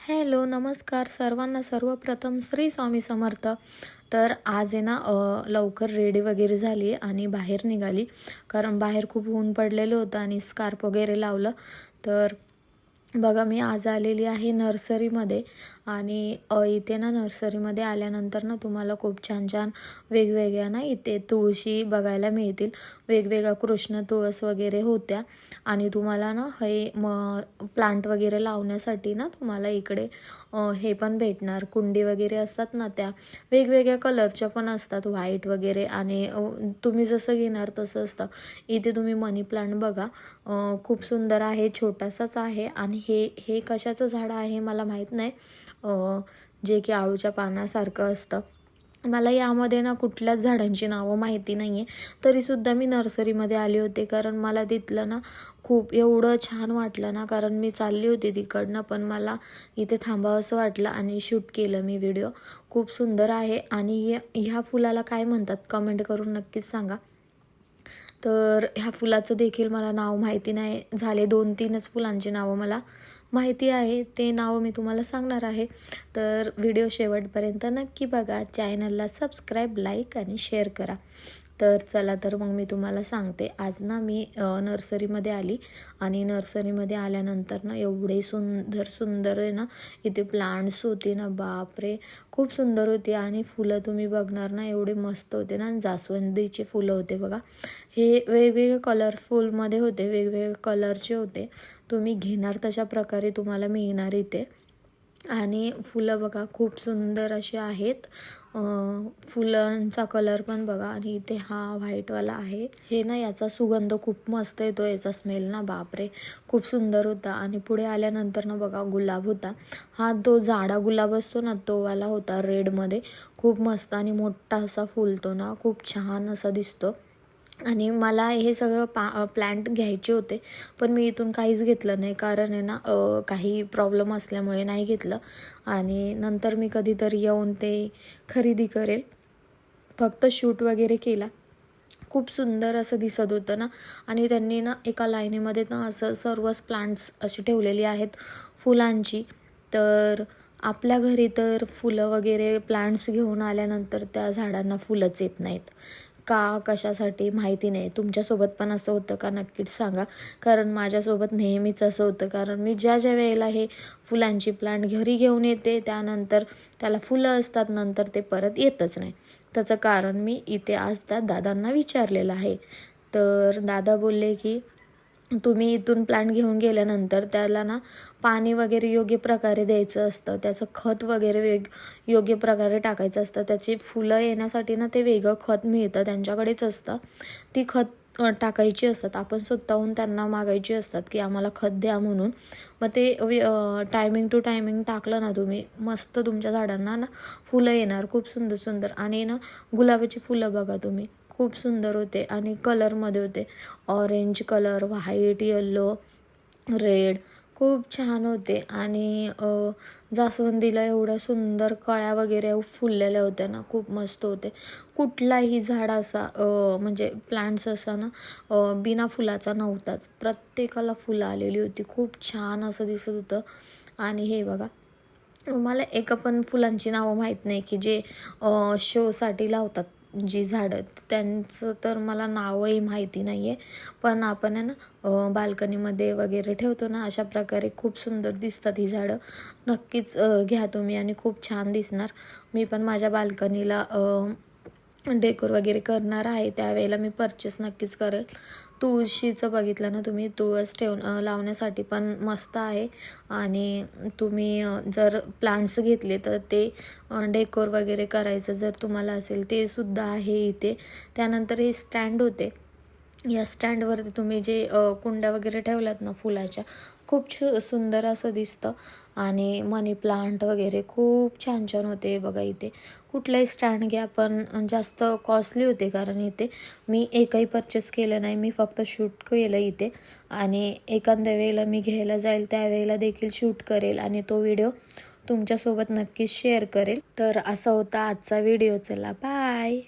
Hello नमस्कार सर्वांना. सर्वप्रथम श्री स्वामी समर्थ. तर आज आहे ना लवकर रेडी वगैरे झाली आणि बाहेर निघाली. कारण बाहेर खूप ऊन पडलेलं होतं आणि स्कार्फ वगैरे लावलं. तर बघा मी आज आलेली आहे नर्सरीमध्ये. आणि इथे ना नर्सरीमध्ये आल्यानंतर ना तुम्हाला खूप छान छान वेगवेगळ्या ना इथे तुळशी बघायला मिळतील. वेगवेगळ्या कृष्ण तुळस वगैरे होत्या. आणि तुम्हाला ना हे म प्लांट वगैरे लावण्यासाठी ना तुम्हाला इकडे हे पण भेटणार. कुंडी वगैरे असतात ना त्या. वेगवेगळ्या कलरच्या पण असतात. व्हाईट वगैरे आणि तुम्ही जसं घेणार तसं असतं. इथे तुम्ही मनी प्लांट बघा. खूप सुंदर आहे छोटासाच आहे. आणि हे हे कशाचं झाड आहे मला माहीत नाही. जे की आळूच्या पानासारखं असतं. मला यामध्ये ना कुठल्याच झाडांची नावं माहिती नाही आहे तरीसुद्धा मी नर्सरीमध्ये आले होते कारण मला तिथलं ना खूप एवढं छान वाटलं ना कारण मी चालली होती तिकडनं पण मला इथे थांबावंसं वाटलं आणि शूट केलं मी व्हिडिओ. खूप सुंदर आहे. आणि या- ह्या फुलाला काय म्हणतात? कमेंट करून नक्कीच सांगा. तर ह्या फुलाचं देखील मला नाव माहिती नाही. झाले दोन तीनच फुलांची नावं मला माहिती आहे. ते नाव मी तुम्हाला सांगणार आहे. तर व्हिडिओ शेवटपर्यंत नक्की बघा. चॅनलला सबस्क्राईब लाईक आणि शेअर करा. तर चला तर मग मी तुम्हाला सांगते. आज ना मी नर्सरीमध्ये आली आणि नर्सरीमध्ये आल्यानंतर ना एवढे सुंदर सुंदर आहे ना इथे प्लांट्स होते ना बापरे! खूप सुंदर होते आणि फुलं तुम्ही बघणार ना एवढे मस्त होते ना जास्वंदीचे फुलं होते बघा. हे वेगवेगळे कलरफुलमध्ये होते वेगवेगळे कलरचे होते. तुम्ही घेणार तशा प्रकारे तुम्हाला मिळणार इथे. आणि फुलं बघा खूप सुंदर अशी आहेत. फुलांचा कलर पण बघा. आणि इथे हा व्हाईटवाला आहे. हे ना याचा सुगंध खूप मस्त येतो याचा स्मेल ना बापरे. खूप सुंदर होता. आणि पुढे आल्यानंतर ना बघा गुलाब होता. हा तो जाडा गुलाब असतो ना तो वाला होता रेडमध्ये खूप मस्त आणि मोठा असा फुलतो ना. खूप छान असा दिसतो. आणि मला हे सगळं पा प्लॅन्ट घ्यायचे होते पण मी इथून काहीच घेतलं नाही. कारण आहे ना काही प्रॉब्लेम असल्यामुळे नाही घेतलं. आणि नंतर मी कधीतरी येऊन ते खरेदी करेल. फक्त शूट वगैरे केला. खूप सुंदर असं दिसत होतं ना. आणि त्यांनी ना एका लाईनीमध्ये ना असं सर्वच प्लांट्स अशी ठेवलेली आहेत फुलांची. तर आपल्या घरी तर फुलं वगैरे प्लांट्स घेऊन आल्यानंतर त्या झाडांना फुलंच येत नाहीत. का कशासाठी माहिती नाही. तुमच्यासोबत पण असं होतं का? नक्कीच सांगा. कारण माझ्यासोबत नेहमीच असं होतं. कारण मी ज्या ज्या वेळेला हे फुलांची प्लांट घरी घेऊन येते त्यानंतर त्याला फुलं असतात नंतर ते परत येतच नाही. त्याचं कारण मी इथे आज त्या दादांना विचारलेलं आहे. तर दादा बोलले की तुम्ही इथून प्लांट घेऊन गेल्यानंतर त्याला ना पाणी वगैरे योग्य प्रकारे द्यायचं असतं. त्याचं खत वगैरे वेग योग्य प्रकारे टाकायचं असतं. त्याची फुलं येण्यासाठी ना ते वेगळं खत मिळतं त्यांच्याकडेच असतं. ती खत टाकायची असतात. आपण स्वतःहून त्यांना मागायची असतात की आम्हाला खत द्या म्हणून. मग ते टायमिंग टू टायमिंग टाकलं ना तुम्ही मस्त तुमच्या झाडांना ना फुलं येणार. खूप सुंदर सुंदर. आणि ना गुलाबाची फुलं बघा तुम्ही. खूप सुंदर होते आणि कलरमध्ये होते. Orange colour white yellow red खूप छान होते. आणि जास्वंदीला एवढ्या सुंदर कळ्या वगैरे फुललेल्या होत्या ना खूप मस्त होते. कुठलाही झाड असा म्हणजे प्लांट्स असा ना बिना फुलाचा नव्हताच. प्रत्येकाला फुलं आलेली होती. खूप छान असं दिसत होतं. आणि हे बघा मला एका पण फुलांची नावं माहीत नाही की जे शोसाठी लावतात. जी झाडं त्यांचं तर मला नावही माहिती नाही आहे पण आपण आहे ना बाल्कनीमध्ये वगैरे ठेवतो ना अशा प्रकारे खूप सुंदर दिसतात ही झाडं. नक्कीच घ्या तुम्ही आणि खूप छान दिसणार. मी पण माझ्या बाल्कनीला डेकोर वगैरे करणार आहे त्यावेळेला मी परचेस नक्कीच करेल. तुळशीचं बघितलं ना तुम्ही तुळस ठेव लावण्यासाठी पण मस्त आहे. आणि तुम्ही जर प्लांट्स घेतले तर ते डेकोर वगैरे करायचं जर तुम्हाला असेल ते सुद्धा आहे इथे. त्यानंतर हे स्टँड होते. या स्टँडवरती तुम्ही जे कुंड्या वगैरे ठेवल्यात ना फुलाच्या खूप छु सुंदर असं दिसतं. आणि मनी प्लांट वगैरे खूप छान छान होते बघा इथे. कुठलाही स्टँड घ्या पण जास्त कॉस्टली होते कारण इथे मी एकही परचेस केलं नाही. मी फक्त शूट केलं इथे. आणि एखाद्या वेळेला मी घ्यायला जाईल त्यावेळेला देखील शूट करेल आणि तो व्हिडिओ तुमच्यासोबत नक्कीच शेअर करेल. तर असा होता आजचा व्हिडिओ चला बाय